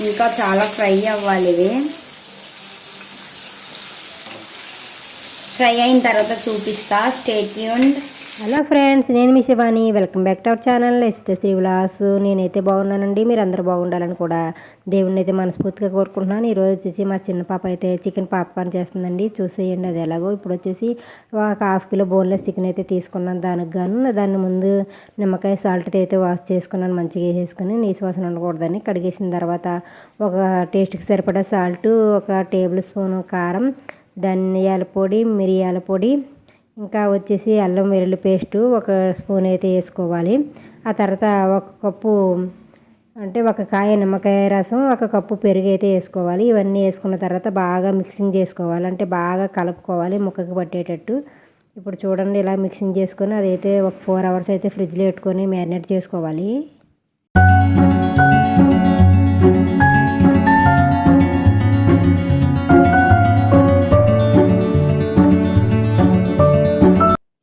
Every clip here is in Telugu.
ఇంకా చాలా ఫ్రై అవ్వాలి ఇవి. ఫ్రై అయిన తర్వాత చూపిస్తా. స్టేట్యూన్ హలో ఫ్రెండ్స్ నేను మీ Shivani. Welcome back to our channel. ఎస్విత Sri Vilas. నేనైతే బాగున్నానండి. మీరు అందరూ బాగుండాలని కూడా దేవుడిని అయితే మనస్ఫూర్తిగా కోరుకుంటున్నాను. ఈరోజు వచ్చేసి మా చిన్న పాప అయితే చికెన్ పాప్కార్న్ చేస్తుందండి. చూసేయండి అది ఎలాగో. ఇప్పుడు వచ్చేసి ఒక హాఫ్ కిలో బోన్లెస్ చికెన్ అయితే తీసుకున్నాను దానికి గాను. దాన్ని ముందు నిమ్మకాయ సాల్ట్ అయితే వాష్ చేసుకున్నాను. మంచిగా వేసేసుకొని నీసు వాసన ఉండకూడదని కడిగేసిన తర్వాత ఒక టేస్ట్కి సరిపడా సాల్ట్ ఒక టేబుల్ స్పూన్ కారం ధనియాల పొడి మిరియాల పొడి ఇంకా వచ్చేసి అల్లం వెల్లుల్లి పేస్టు ఒక స్పూన్ అయితే వేసుకోవాలి. ఆ తర్వాత ఒక కప్పు అంటే ఒక కాయ నిమ్మకాయ రసం ఒక కప్పు పెరుగు అయితే వేసుకోవాలి. ఇవన్నీ వేసుకున్న తర్వాత బాగా మిక్సింగ్ చేసుకోవాలి. అంటే బాగా కలుపుకోవాలి ముక్కకు పట్టేటట్టు. ఇప్పుడు చూడండి ఇలా మిక్సింగ్ చేసుకొని అదైతే ఒక ఫోర్ అవర్స్ అయితే ఫ్రిడ్జ్లో పెట్టుకొని మ్యారినేట్ చేసుకోవాలి.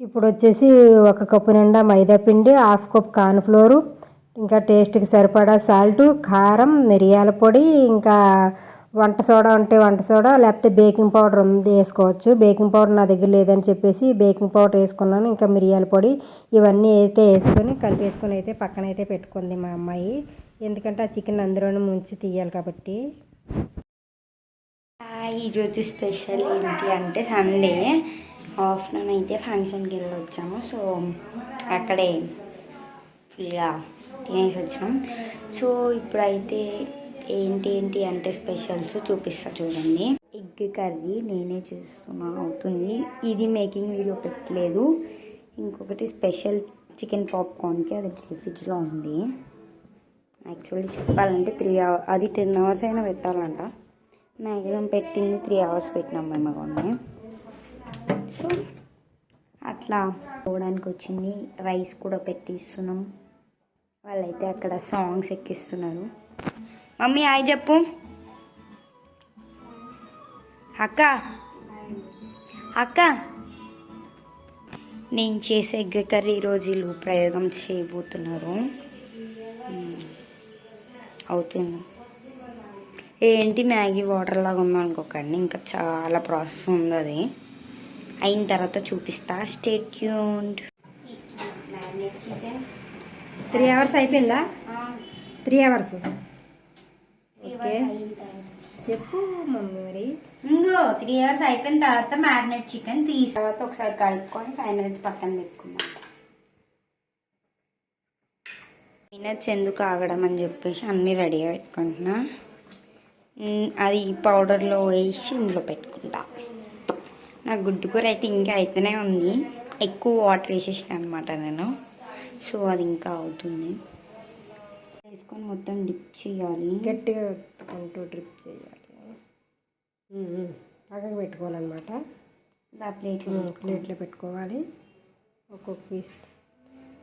ఇప్పుడు వచ్చేసి ఒక కప్పు నిండా మైదా పిండి హాఫ్ కప్ కార్న్ఫ్లోరు ఇంకా టేస్ట్కి సరిపడా సాల్ట్ కారం మిరియాల పొడి ఇంకా వంట సోడా ఉంటే వంట సోడా లేకపోతే బేకింగ్ పౌడర్ ఉంది వేసుకోవచ్చు. బేకింగ్ పౌడర్ నా దగ్గర లేదని చెప్పేసి బేకింగ్ పౌడర్ వేసుకున్నాను ఇంకా మిరియాల పొడి ఇవన్నీ అయితే వేసుకొని కలిపేసుకొని అయితే పక్కన అయితే పెట్టుకుంది మా అమ్మాయి. ఎందుకంటే ఆ చికెన్ అందులోనే ముంచి తీయాలి కాబట్టి. ఈరోజు స్పెషల్ ఏంటి అంటే సండే. ఆఫ్టర్నూన్ అయితే ఫంక్షన్కి వెళ్ళి వచ్చాము. సో అక్కడే ఫుల్గా తినేసి వచ్చినాం. సో ఇప్పుడైతే ఏంటి ఏంటి అంటే స్పెషల్స్ చూపిస్తా చూడండి. ఎగ్ కర్రీ నేనే చేస్తున్నా అవుతుంది. ఇది మేకింగ్ వీడియో పెట్టలేదు. ఇంకొకటి స్పెషల్ చికెన్ పాప్కార్న్కి అది ఫ్రిడ్జ్లో ఉంది. యాక్చువల్లీ చెప్పాలంటే త్రీ అవర్ అది టెన్ అవర్స్ అయినా పెట్టాలంట. మ్యాక్సిమం పెట్టింది త్రీ అవర్స్ పెట్టినాం మేము కొన్ని సో అట్లా పోవడానికి వచ్చింది. రైస్ కూడా పెట్టిస్తున్నాం. వాళ్ళైతే అక్కడ సాంగ్స్ ఎక్కిస్తున్నారు. మమ్మీ హాయ్ చెప్పు. అక్క. అక్క. నేను చేసే ఎగ్ కర్రీ ఈరోజు ప్రయోగం చేయబోతున్నారు. అవుతుంది. ఏంటి మ్యాగీ వాటర్ లాగా ఉందనుకోకండి. ఇంకా చాలా ప్రాసెస్ ఉంది అది. అయిన తర్వాత చూపిస్తా. స్టేట్ ట్యూన్డ్ త్రీ అవర్స్ అయిపోయిందా? త్రీ అవర్స్ ఓకే చెప్పు మమ్మీ మరి. ఇంకో త్రీ అవర్స్ అయిపోయిన తర్వాత మ్యారినేట్ చికెన్ తీసి. తర్వాత ఒకసారి కలుపుకొని ఫైవ్ మినిట్స్ పక్కన పెట్టుకున్నాం మినిట్స్ ఎందుకు ఆగడం అని చెప్పేసి అన్నీ రెడీగా పెట్టుకుంటున్నా. అది పౌడర్లో వేసి ఇందులో పెట్టుకుంటా. నా గుడ్డు కూర అయితే ఇంకా అయితేనే ఉంది. ఎక్కువ వాటర్ వేసేసిన అనమాట నేను. సో అది ఇంకా అవుతుంది. వేసుకొని మొత్తం డిప్ చేయాలి. గట్టిగా పెట్టుకుంటూ డ్రిప్ చేయాలి. పక్కకు పెట్టుకోవాలన్నమాట. ఆ ప్లేట్లో ప్లేట్లో పెట్టుకోవాలి. ఒక్కొక్క పీస్.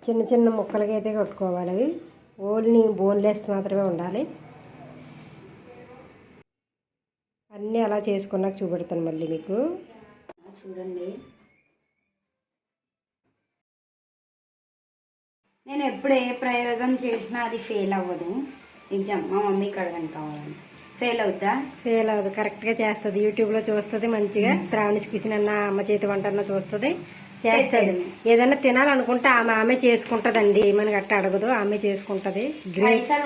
చిన్న చిన్న ముక్కలకి అయితే కొట్టుకోవాలి అవి. ఓన్లీ బోన్లెస్ మాత్రమే ఉండాలి. అన్నీ అలా చేసుకున్నాక చూపెడతాను మళ్ళీ మీకు. చూడండి. నేను ఎప్పుడు ఏ ప్రయోగం చేసినా అది ఫెయిల్ అవ్వదు. నిజం మా మమ్మీకి అడగని కావాలని ఫెయిల్ అవుతా ఫెయిల్ అవ్వదు. కరెక్ట్గా చేస్తుంది. యూట్యూబ్లో చూస్తుంది మంచిగా. శ్రావణిస్ కిచెన్ అన్న అమ్మ చేతి వంట అన్న చూస్తుంది. చేస్తుంది. ఏదైనా తినాలనుకుంటే ఆమె ఆమె చేసుకుంటుందండి. మనకి అట్ట అడగదు. ఆమె చేసుకుంటుంది.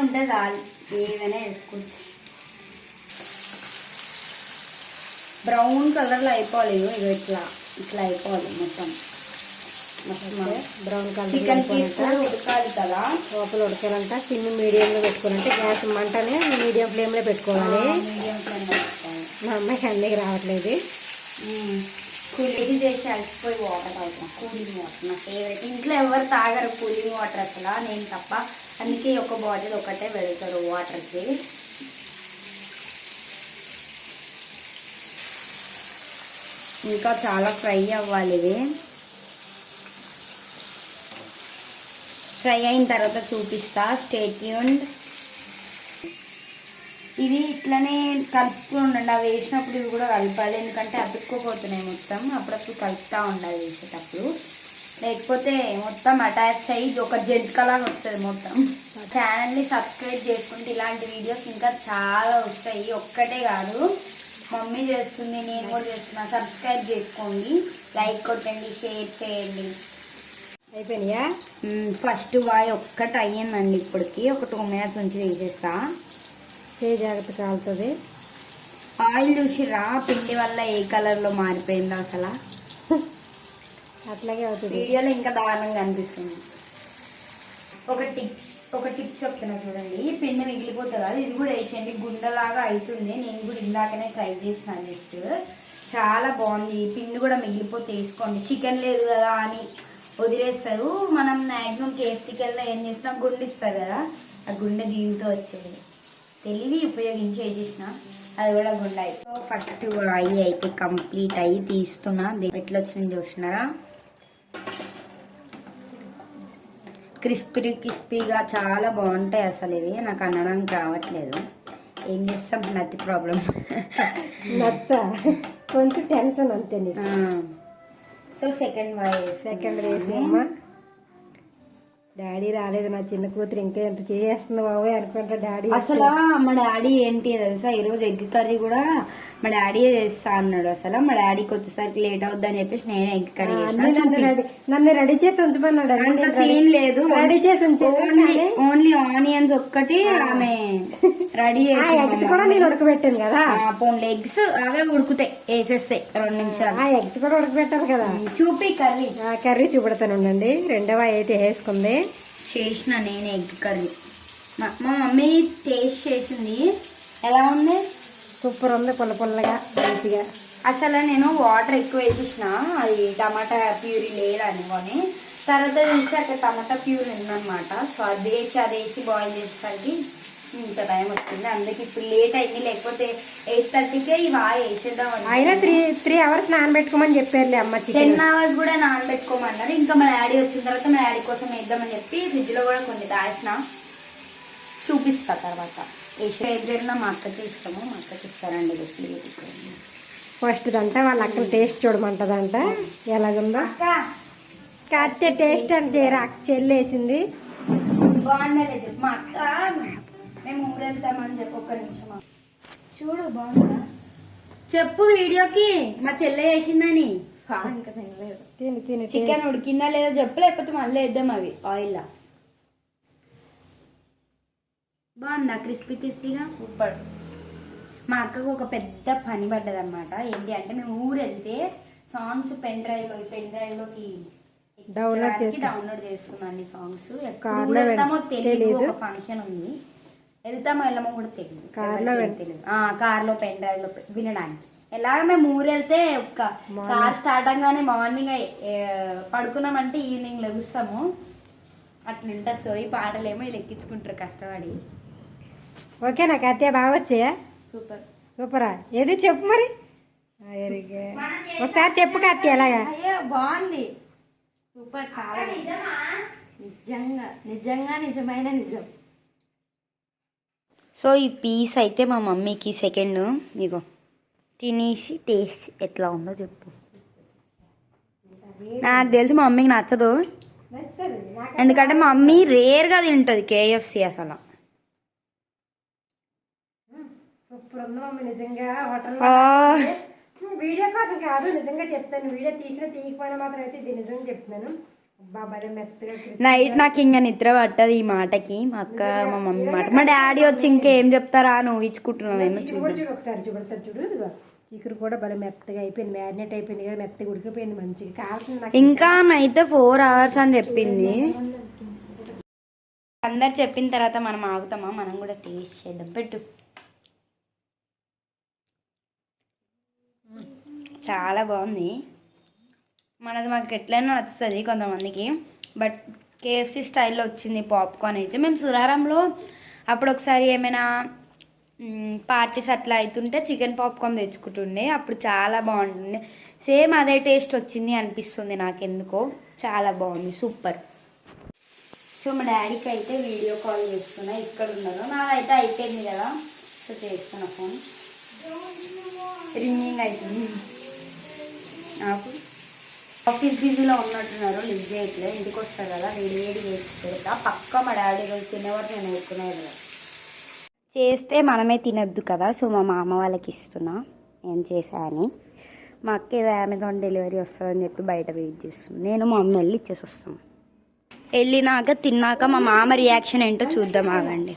ఉంటే చాలు. ఏమైనా వేసుకోవచ్చు బ్రౌన్ కలర్లో అయిపోవాలి. ఇగో ఇట్లా ఇట్లా అయిపోవాలి మొత్తం. మొత్తం బ్రౌన్ కలర్ చికెన్ పీస్ కూడా ఉడకాలి కదా. లోపల ఉడకాలంట. సిమ్ మీడియంలో పెట్టుకోవాలంటే గ్యాస్ మంటనే మీడియం ఫ్లేమ్లో పెట్టుకోవాలి. మీడియం ఫ్లేమ్లో పెట్టుకోవాలి. మా అమ్మాయికి అన్నీ రావట్లేదు. కూలింగ్ చేసి అలసిపోయి వాటర్ తాగుతాం కూలింగ్ వాటర్. నా ఫేవరెట్ ఇంట్లో ఎవరు తాగరు కూలింగ్ వాటర్ అసలు? నేను తప్ప. అందుకే ఒక బాటిల్ ఒకటే వెళ్తారు వాటర్కి. ఇంకా చాలా ఫ్రై అవ్వాలి ఇవి. ఫ్రై అయిన తర్వాత చూపిస్తా స్టేట్యూన్ ఇది ఇట్లనే కలుపుకుని ఉండండి. అవి వేసినప్పుడు ఇవి కూడా కలపాలి ఎందుకంటే అతుక్కుపోతున్నాయి మొత్తం. అప్పుడప్పుడు కలుపుతూ ఉండాలి వేసేటప్పుడు. లేకపోతే మొత్తం అటాచ్ అయ్యి ఒక జంటకలాగా వస్తుంది మొత్తం. ఛానల్ని సబ్స్క్రైబ్ చేసుకుంటే ఇలాంటి వీడియోస్ ఇంకా చాలా వస్తాయి. ఒక్కటే కాదు. మమ్మీ చేస్తుంది నేను కూడా చేస్తున్నా. సబ్స్క్రైబ్ చేసుకోండి లైక్ కొట్టండి షేర్ చేయండి. అయిపోయినాయా? ఫస్ట్ వాయి ఒక్కటి అయ్యిందండి ఇప్పటికి. ఒక టూ మినిట్స్ నుంచి తీసేస్తా చేయి జాగ్రత్త కాలుతుంది. ఆయిల్ చూసిరా పిండి వల్ల ఏ కలర్లో మారిపోయిందో అసలు. అట్లాగే అవుతుంది. వీడియోలో ఇంకా దారుణంగా అనిపిస్తుంది. ఒక టిప్. ఒక టిప్ చెప్తున్నా చూడండి. పిండి మిగిలిపోతుంది కదా ఇది కూడా వేసేయండి. గుండెలాగా అవుతుంది నేను కూడా ఇందాకనే ట్రై చేసిన జస్ట్. చాలా బాగుంది. పిండి కూడా మిగిలిపోతే వేసుకోండి. చికెన్ లేదు కదా అని వదిలేస్తారు. మనం మ్యాక్సిమం కేఎఫ్సీకి వెళ్ళి ఏం చేసినా గుండె ఇస్తారు కదా. ఆ గుండె దీంతో వచ్చేది. తెలివి ఉపయోగించి వేసేసిన అది కూడా గుండె అయి ఫస్ట్ అయ్యి అయితే కంప్లీట్ అయ్యి తీస్తున్నా. ఎట్లా వచ్చింది చూసినారా? క్రిస్పీ క్రిస్పీగా చాలా బాగుంటాయి అసలు ఇవి. నాకు అనడానికి రావట్లేదు ఏం చేస్తాం? నత్తి ప్రాబ్లం నత్త? కొంచెం టెన్షన్ అంతే సో సెకండ్ వాయి సెకండ్ వేసి అమ్మ డాడీ రాలేదు నా చిన్న కూతురు ఇంకా ఎంత చేస్తుంది బాబోయ్ అనుకుంటా డాడీ అసలు మా డాడీ ఏంటి తెలుసా? ఈరోజు ఎగ్ కర్రీ కూడా మా డాడీ చేస్తా అన్నాడు. అసలు మా డాడీకి వచ్చేసరికి లేట్ అవుద్ది అని చెప్పేసి నేనే ఎగ్ కర్రీ చేసిన. నన్ను రెడీ చేసి ఉంచమన్నాడు. అంత సీన్ లేదు. రెడీ చేసి ఓన్లీ ఓన్లీ ఆనియన్స్ ఒక్కటి ఆమె రెడీ ఆ ఎగ్స్ కూడా నేను ఉడకబెట్టాను కదా. పోన్లే. ఎగ్స్ అవే ఉడుకుతాయి వేసేస్తాయి రెండు నిమిషాలు. ఆ ఎగ్స్ కూడా ఉడకబెట్టాను కదా. చూపి కర్రీ. కర్రీ చూపెడతాను ఉండండి రెండవ అయితే వేసుకుంది. చేసిన నేను ఎగ్ కర్రీ. మా మా మమ్మీ టేస్ట్ చేసింది. ఎలా ఉంది? సూపర్ ఉంది పుల్ల పుల్లగా మంచిగా. అసలు నేను వాటర్ ఎక్కువ వేసేసిన అది టమాటా ప్యూరీ లేదనుకొని తర్వాత తీసి అక్కడ టమాటా ప్యూరీ ఉందన్నమాట. సో అది వేసి అది వేసి బాయిల్ చేసేసరికి ఇంత టైం వచ్చింది. అందుకే ఇప్పుడు లేట్ అయింది. లేకపోతే ఎయిట్ థర్టీకే ఇవి వేసేద్దాం అయినా త్రీ త్రీ అవర్స్ నానబెట్టుకోమని చెప్పారులే అమ్మ చికెన్. టెన్ అవర్స్ కూడా నానబెట్టుకోమన్నారు. ఇంకా మా డాడీ వచ్చిన తర్వాత మా డాడీ కోసం వేద్దామని చెప్పి ఫ్రిడ్జ్లో కూడా కొన్ని దాచిన చూపిస్తా తర్వాత. ఏది జరిగినా మా అక్కకి ఇస్తాము మా అక్కకి ఇస్తారండి ఫస్ట్ దంట వాళ్ళ అక్కడ టేస్ట్ చూడమంటదంట. ఎలాగుందో? కాస్తే టేస్ట్ అని చేయరా? అక్క చెల్లి వేసింది బాగుందా లేదు మా అక్క. మేము ఊరెళ్తామని చెప్పి ఒక్క నిమిషం. చూడు బాగుందా? చెప్పు వీడియోకి మా చెల్లె చేసిందని. ఇంకా తినలేదు. తిని తిని తిని. చికెన్ ఉడికిందా లేదా చెప్పు లేకపోతే మళ్ళీ వేద్దాం అవి ఆయిల్ బాగుందా క్రిస్పీ క్రిస్పీగా? సూపర్. మా అక్కకు ఒక పెద్ద పని పడ్డదన్నమాట. ఏంటి అంటే మేము ఊరు వెళ్తే సాంగ్స్ పెన్ డ్రైవ్లో పెన్ డ్రైవ్లోకి Download చేస్తా. డౌన్లోడ్ చేస్తున్నాను సాంగ్స్ ఎప్పుడు వెళ్తామో తెలియదు. ఒక ఫంక్షన్ ఉంది. వెళ్తామో వెళ్ళమో కూడా తెలియదు Car లో ఎవరికీ వెళ్- తెలియదు ఆ కార్లో పెన్ డ్రైవ్లో వినడానికి. ఎలాగ మేము ఊరు వెళ్తే కార్ స్టార్ట్ అవగానే మార్నింగ్ పడుకున్నామంటే ఈవినింగ్ లెగుస్తాము. అట్లుంటా సో ఈ పాటలేమో వీళ్ళు ఎక్కించుకుంటారు కష్టపడి. ఓకే నాకు అత్తయ్య బాగా వచ్చాయా? సూపర్. సూపరా? ఏది చెప్పు మరి? ఒకసారి చెప్పు కత్తి ఎలాగా? బాగుంది. సూపర్ చాలా నిజంగా నిజంగా నిజమైన నిజం. సో ఈ పీస్ అయితే మా మమ్మీకి సెకండ్ మీకు తినేసి టేస్ట్ ఎట్లా ఉందో చెప్పు. నాకు తెలిసి మా మమ్మీకి నచ్చదు. ఎందుకంటే మా మమ్మీ రేర్గా తింటుంది కేఎఫ్సి అసలు. సూపర్ ఉంది మమ్మీ నిజంగా హోటల్ ఆ, వీడియో కోసం కాదు నిజంగా చెప్తాను. వీడియో తీసినా తీయకపోయినా మాత్రం అయితే ఇది నిజంగా చెప్తున్నాను. నైట్ నాకు ఇంకా నిద్ర పట్టదు ఈ మాటకి. మా అక్క మా మమ్మీ మాట. మా డాడీ వచ్చి ఇంకేం చెప్తారా నువ్వు ఇచ్చుకుంటున్నావేమో చికెన్ కూడా చూడు ఒకసారి చూపెడతారు చూడు చికెన్ కూడా భలే మెత్తగా అయిపోయింది మ్యారినేట్ అయిపోయింది కదా మెత్తగా ఉడికిపోయింది మంచిగా. కావాల్సింది ఇంకా అయితే ఫోర్ అవర్స్ అని చెప్పింది. అందరు చెప్పిన తర్వాత మనం ఆగుతామా? మనం కూడా టేస్ట్ చేద్దాం. పెట్టు. చాలా బాగుంది. మనది మాకు ఎట్లయినా నచ్చుతుంది కొంతమందికి. బట్ కేఎఫ్సి స్టైల్లో వచ్చింది పాప్కార్న్ అయితే. మేము సురారంలో అప్పుడు ఒకసారి ఏమైనా పార్టీస్ అట్లా అవుతుంటే చికెన్ పాప్కార్న్ తెచ్చుకుంటుండే. అప్పుడు చాలా బాగుంటుండే. సేమ్ అదే టేస్ట్ వచ్చింది అనిపిస్తుంది నాకెందుకో. చాలా బాగుంది. సూపర్. సో మా డాడీకి అయితే వీడియో కాల్ చేస్తున్నా. ఇక్కడ ఉన్నారు నాదైతే అయిపోయింది కదా. సో చేస్తున్నా ఫోన్. రింగింగ్ అవుతుంది నాకు. ఆఫీస్ బిజీలో ఉన్నట్టున్నారు లిఫ్ట్ చేయట్లేదు ఇంటికి వస్తారు కదా వేడి వేడి చేసి పెడతా పక్క మా డాడీ రోజు తినేవారు నేను ఊరుకునేది చేస్తే మనమే తినద్దు కదా సో మా మామ వాళ్ళకి ఇస్తున్నా ఏం చేశా అని. మా అక్క ఏదో అమెజాన్ డెలివరీ వస్తుందని చెప్పి బయట వెయిట్ చేస్తుంది. నేను మా అమ్మ వెళ్ళి ఇచ్చేసి వస్తాం. వెళ్ళినాక తిన్నాక మా మామ రియాక్షన్ ఏంటో చూద్దాం ఆగండి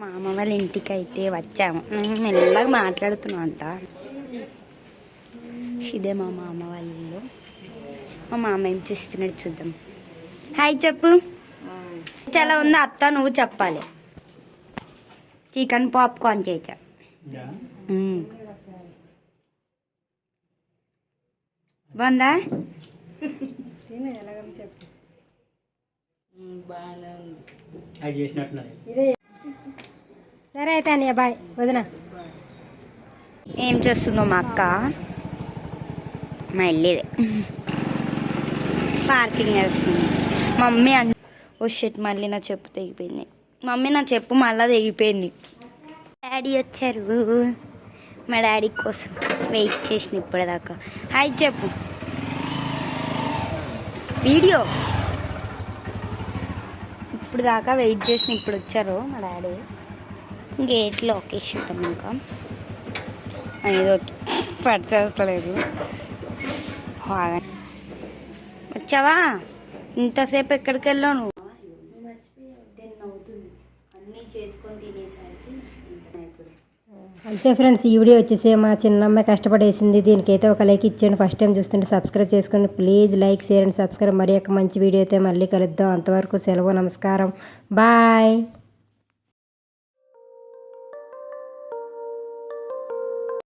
మా అమ్మ వాళ్ళ ఇంటికి అయితే వచ్చాము. మేము మెల్లగా మాట్లాడుతున్నాం అంట ఇదే మా మామ వాళ్ళ ఇల్లు. మా మామ ఏం చేస్తున్నాడు చూద్దాం. హాయ్ చెప్పు. ఎలా ఉందో అత్త? నువ్వు చెప్పాలి. చికెన్ పాప్కార్న్ చేసా మ్మ్. బాగుందా? అది చేసినట్టున్నది. సరే అయితే అన్నయ్య బాయ్. వదిన. ఏం చేస్తుందో మా అక్క? మా వెళ్ళేది పార్కింగ్ చేస్తుంది. మమ్మీ అన్న ఓ షెట్ మళ్ళీ నా చెప్పు తెగిపోయింది. మమ్మీ నా చెప్పు మళ్ళీ తెగిపోయింది. డాడీ వచ్చారు. మా డాడీ కోసం వెయిట్ చేసిన ఇప్పటిదాకా. హాయ్ చెప్పు. వీడియో. ఇప్పుడు దాకా వెయిట్ చేసిన ఇప్పుడు వచ్చారు మా డాడీ. గేట్ లోకేష్ ఉంటాం ఇంకా. ఏదో పడిచేస్తలేదు వచ్చావా? ఇంతసేపు ఎక్కడికి వెళ్ళావు నువ్వు? అంతే ఫ్రెండ్స్ ఈ వీడియో వచ్చేసి మా చిన్నమ్మాయి కష్టపడేసింది. దీనికైతే ఒక లైక్ ఇచ్చేయండి. ఫస్ట్ టైం చూస్తుంటే సబ్స్క్రైబ్ చేసుకోండి. Please like share and subscribe మరి ఒక మంచి వీడియో అయితే మళ్ళీ కలుద్దాం. అంతవరకు సెలవు నమస్కారం. బాయ్